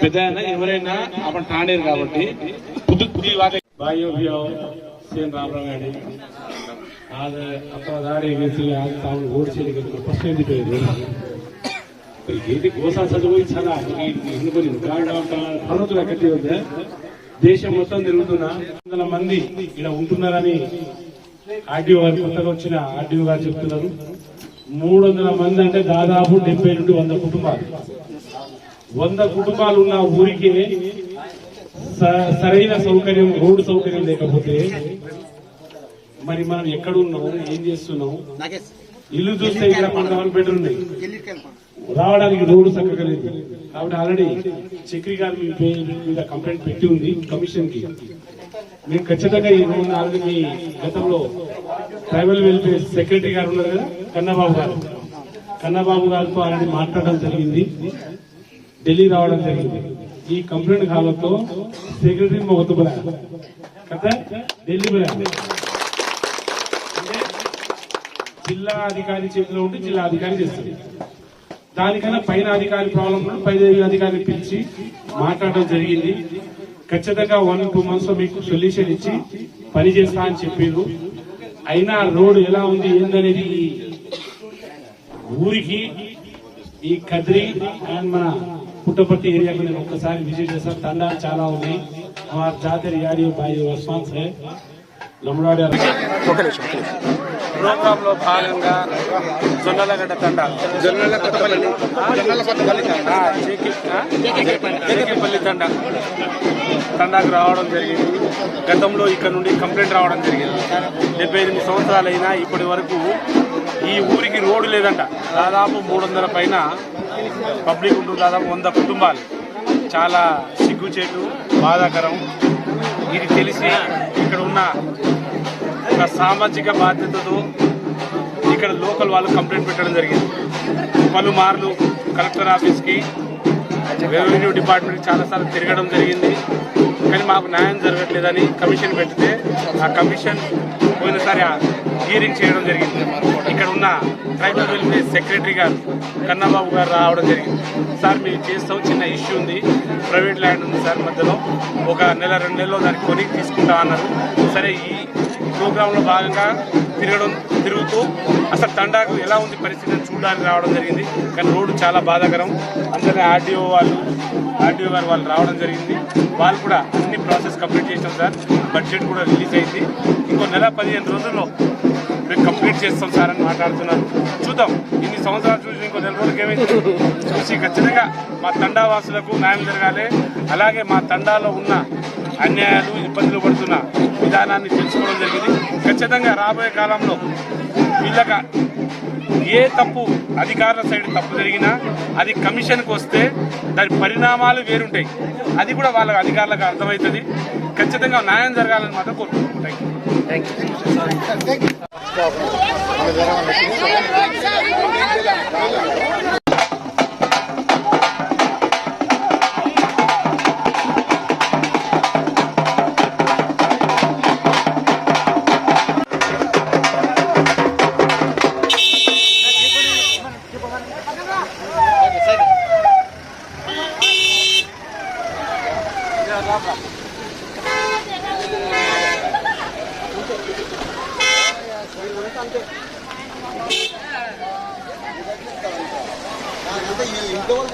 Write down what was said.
పెద్ద ఎవరైనా అప్పుడు తానేరు కాబట్టి సేమ్ రామరావు గారి அது அப்பதாடி வீசில் தாவல் ஓடிச்சிருக்கிறது பர்சேஜ் பேர் ఇది చదువు చాలా ఇందుకొని కట్టి వద్ద దేశం మొత్తం తిరుగుతున్న. వందల మంది ఇలా ఉంటున్నారని ఆర్డీఓ గారు కొత్తగా వచ్చిన ఆర్డీఓ గారు చెప్తున్నారు. మూడు వందల మంది అంటే దాదాపు డెబ్బై నుండి వంద కుటుంబాలు. వంద కుటుంబాలు ఉన్న ఊరికి సరైన సౌకర్యం రోడ్డు సౌకర్యం లేకపోతే మరి మనం ఎక్కడ ఉన్నాం ఏం చేస్తున్నాం? ఇల్లు చూస్తే ఇక్కడ కొంతమంది బెటర్ ఉన్నాయి. రావడానికి రోడ్డు చక్కగా లేదు కాబట్టి ఆల్రెడీ చక్రి గారు మీ పేరు మీద కంప్లైంట్ పెట్టి ఉంది కమిషన్కి మేము ఖచ్చితంగా ఈ రోజు ఆల్రెడీ మీ గతంలో ట్రైబల్ వెల్ఫేర్ సెక్రటరీ గారు ఉన్నారు కదా కన్నబాబు గారు. కన్నబాబు గారితో ఆల్రెడీ మాట్లాడడం జరిగింది. ఢిల్లీ రావడం జరిగింది. ఈ కంప్లైంట్ కాలంతో సెక్రటరీ మొగతు కదా ఢిల్లీ జిల్లా అధికారి చేతిలో ఉంటే జిల్లా అధికారి చేస్తుంది. దానికన్నా పైన అధికారి ప్రాబ్లం ఉన్న పై అధికారిని పిలిచి మాట్లాడడం జరిగింది. ఖచ్చితంగా వన్ టూ మంత్స్ మీకు సొల్యూషన్ ఇచ్చి పని చేస్తా అని చెప్పారు. అయినా రోడ్ ఎలా ఉంది ఏందనేది? ఊరికి ఈ కద్రి అండ్ మన పుట్టపర్తి ఏరియాకు నేను ఒక్కసారి విజిట్ చేశాను తండాలు చాలా ఉన్నాయి. మా జాతర యాడి బాయి రెస్పాన్స్ హై ప్రోగ్రామ్లో భాగంగా జొన్నలగడ్డ తండ. జొన్నల కొత్తపల్లి జొన్నల తండ. తండాకు రావడం జరిగింది. గతంలో ఇక్కడ నుండి కంప్లైంట్ రావడం జరిగింది. డెబ్బై ఎనిమిది సంవత్సరాలైనా ఇప్పటి వరకు ఈ ఊరికి రోడ్డు లేదంట. దాదాపు మూడు వందల పైన పబ్లిక్ ఉంటుంది దాదాపు వంద కుటుంబాలు. చాలా సిగ్గుచేటు బాధాకరం. ఇది తెలిసి ఇక్కడ ఉన్న ఒక సామాజిక బాధ్యతతో ఇక్కడ లోకల్ వాళ్ళు కంప్లైంట్ పెట్టడం జరిగింది. పలుమార్లు కలెక్టర్ ఆఫీస్కి రెవెన్యూ డిపార్ట్మెంట్ చాలాసార్లు తిరగడం జరిగింది. కానీ మాకు న్యాయం జరగట్లేదని కమిషన్ పెడితే ఆ కమిషన్ పోయినసారి హీరింగ్ చేయడం జరిగింది. ఇక్కడ ఉన్న ట్రైబల్ వెల్ఫేర్ సెక్రటరీ గారు కన్నబాబు గారు రావడం జరిగింది. సార్ మేము చేస్తాం చిన్న ఇష్యూ ఉంది. ప్రైవేట్ ల్యాండ్ ఉంది సార్ మధ్యలో. ఒక నెల రెండు నెలల్లో దానికి కొని తీసుకుంటా అన్నారు. సరే ఈ ప్రోగ్రాంలో భాగంగా తిరగడం తిరుగుతూ అసలు తండాకు ఎలా ఉంది పరిస్థితి అని చూడడానికి రావడం జరిగింది. కానీ రోడ్డు చాలా బాధాకరం. అందరినీ ఆర్డీఓ వాళ్ళు ఆర్డీఓ గారు వాళ్ళు రావడం జరిగింది. వాళ్ళు కూడా అన్ని ప్రాసెస్ కంప్లీట్ చేసాం సార్. బడ్జెట్ కూడా రిలీజ్ అయింది. ఇంకో నెల పదిహేను రోజుల్లో మేము కంప్లీట్ చేస్తాం సార్ అని మాట్లాడుతున్నారు. చూద్దాం. ఇన్ని సంవత్సరాలు చూసి ఇంకో నెల రోజులకి ఏమైంది? చూసి ఖచ్చితంగా మా తండా వాసులకు న్యాయం జరగాలి. అలాగే మా తండాలో ఉన్న అన్యాయాలు ఇబ్బందులు పడుతున్న విధానాన్ని తెలుసుకోవడం జరిగింది. ఖచ్చితంగా రాబోయే కాలంలో వీళ్ళక ఏ తప్పు అధికారుల సైడ్ తప్పు జరిగినా అది కమిషన్కి వస్తే దాని పరిణామాలు వేరుంటాయి. అది కూడా వాళ్ళ అధికారులకు అర్థమవుతుంది. ఖచ్చితంగా న్యాయం జరగాలని మాత్రం కోరుకుంటున్నాం. థ్యాంక్ యూ ఇంట్లో వాళ్ళు